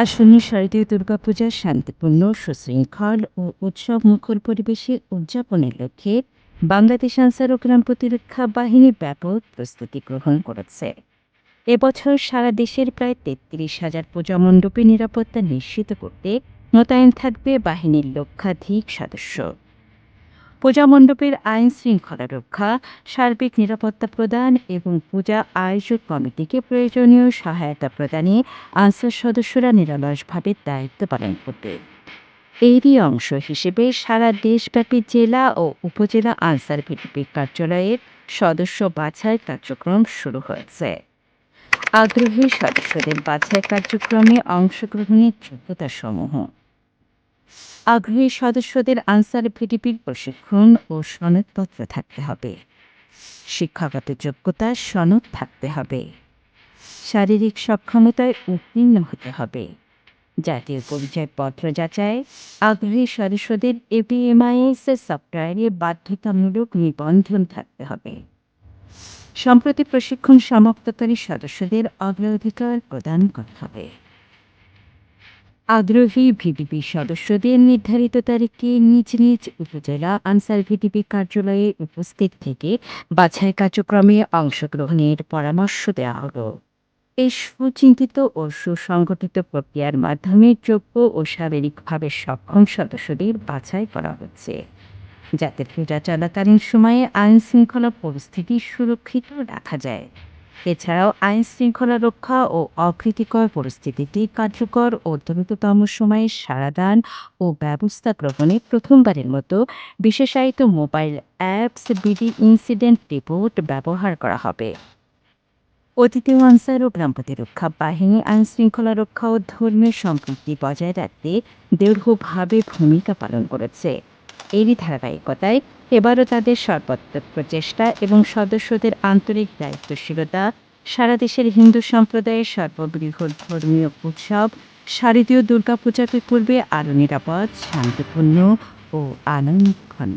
আসন্ন শারদীয় দুর্গাপূজা শান্তিপূর্ণ, সুশৃঙ্খল ও উৎসব মুখর পরিবেশে উদযাপনের লক্ষ্যে বাংলাদেশ আনসার ও গ্রাম প্রতিরক্ষা বাহিনী ব্যাপক প্রস্তুতি গ্রহণ করেছে। এবছর সারা দেশের প্রায় তেত্রিশ হাজার পূজা মণ্ডপে নিরাপত্তা নিশ্চিত করতে মোতায়েন থাকবে বাহিনীর লক্ষাধিক সদস্য। পূজা মণ্ডপের আইন শৃঙ্খলা রক্ষা, সার্বিক নিরাপত্তা প্রদান এবং পূজা আয়োজক কমিটিকে প্রয়োজনীয় সহায়তা প্রদানে আনসার সদস্যরা নিরলসভাবে দায়িত্ব পালন করবে। এরই অংশ হিসেবে সারা দেশব্যাপী জেলা ও উপজেলা আনসার ভিত্তিক কার্যালয়ের সদস্য বাছাই কার্যক্রম শুরু হয়েছে। আগ্রহী সদস্যদের বাছাই কার্যক্রমে অংশগ্রহণের যোগ্যতা সমূহ আগ্রহী সদস্যদের আনসার ভিডিপির প্রশিক্ষণ ও সনদপত্র থাকতে হবে। শিক্ষাগত যোগ্যতা, সনদ থাকতে হবে। শারীরিক সক্ষমতায় উত্তীর্ণ হতে হবে। জাতীয় পরিচয়পত্র যাচাই, আগ্রহী সদস্যদের এপিএমআইএস এর সফটওয়্যারে বাধ্যতামূলক নিবন্ধন থাকতে হবে। সম্প্রতি প্রশিক্ষণ সমাপ্তকারী সদস্যদের অগ্রাধিকার প্রদান করতে হবে। আগ্রহী ভিডিপি সদস্যদের নির্ধারিত তারিখে নিজ নিজ উপজেলা আনসার ভিডিপি কার্যালয়ে উপস্থিত থেকে বাছাই কার্যক্রমে অংশগ্রহণের পরামর্শ দেওয়া হলো। এই সুচিন্তিত ও সুসংগঠিত প্রক্রিয়ার মাধ্যমে যোগ্য ও শারীরিকভাবে সক্ষম সদস্যদের বাছাই করা হচ্ছে। যাতে পূজা চলাকালীন সময়ে আইন শৃঙ্খলা পরিস্থিতি সুরক্ষিত রাখা যায়। এছাড়াও আইন শৃঙ্খলা রক্ষা ও অপ্রীতিকর পরিস্থিতিটি কার্যকর ও দ্রুততম সময়ে সারাদান ও ব্যবস্থা গ্রহণে প্রথমবারের মতো বিশেষায়িত mobile apps, BD incident report ব্যবহার করা হবে। অতীতে আনসার ও গ্রাম প্রতিরক্ষা বাহিনী আইন শৃঙ্খলা রক্ষা ও ধর্মীয় সম্পৃক্তি বজায় রাখতে দৃঢ়ভাবে ভূমিকা পালন করেছে। এরই ধারাবাহিকতায় এবারও তাদের সর্বাত্মক প্রচেষ্টা এবং সদস্যদের আন্তরিক দায়িত্বশীলতা, সারা দেশের হিন্দু সম্প্রদায়ের সর্ববৃহৎ ধর্মীয় উৎসব, শারদীয় দুর্গাপূজাকে পূর্বে আরও নিরাপদ, শান্তিপূর্ণ ও আনন্দঘন